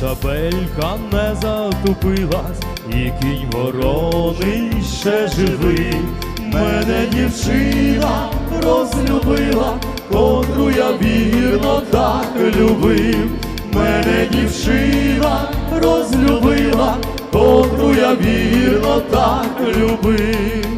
шабелька не затупилась, і кінь вороний ще живий. Мене дівчина розлюбила, котру я вірно так любив. Мене дівчина розлюбила, котру я вірно так любив.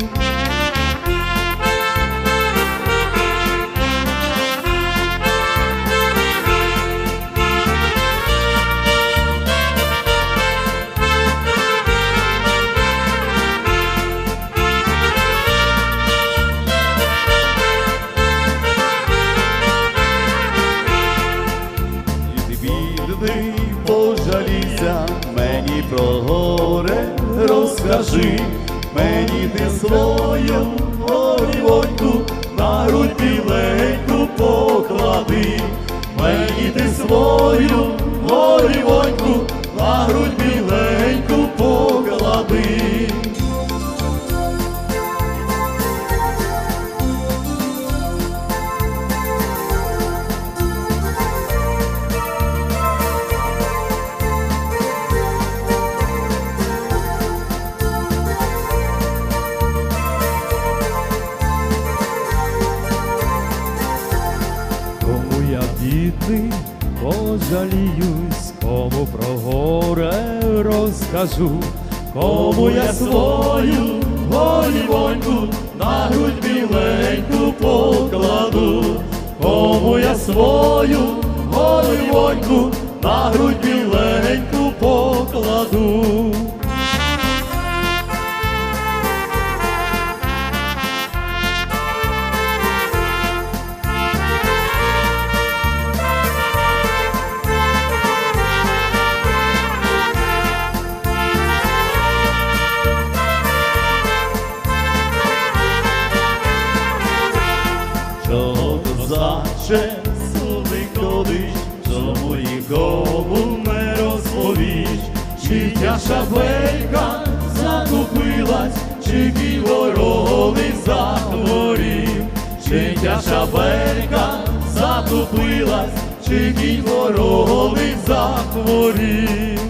Мені про горе розкажи, мені ти свою горівоньку на грудь біленьку поклади, мені ти свою горівоньку на грудь бідний, пожаліюсь, кому про горе розкажу, кому я свою голівоньку на грудь біленьку покладу, кому я свою голівоньку на грудь біленьку козаче суди ходиш, чому нікому не розповіш, чи тя шабелька закупилась, чи вороний захворів, чи тя шабелька закупилась, чи вороний захворів.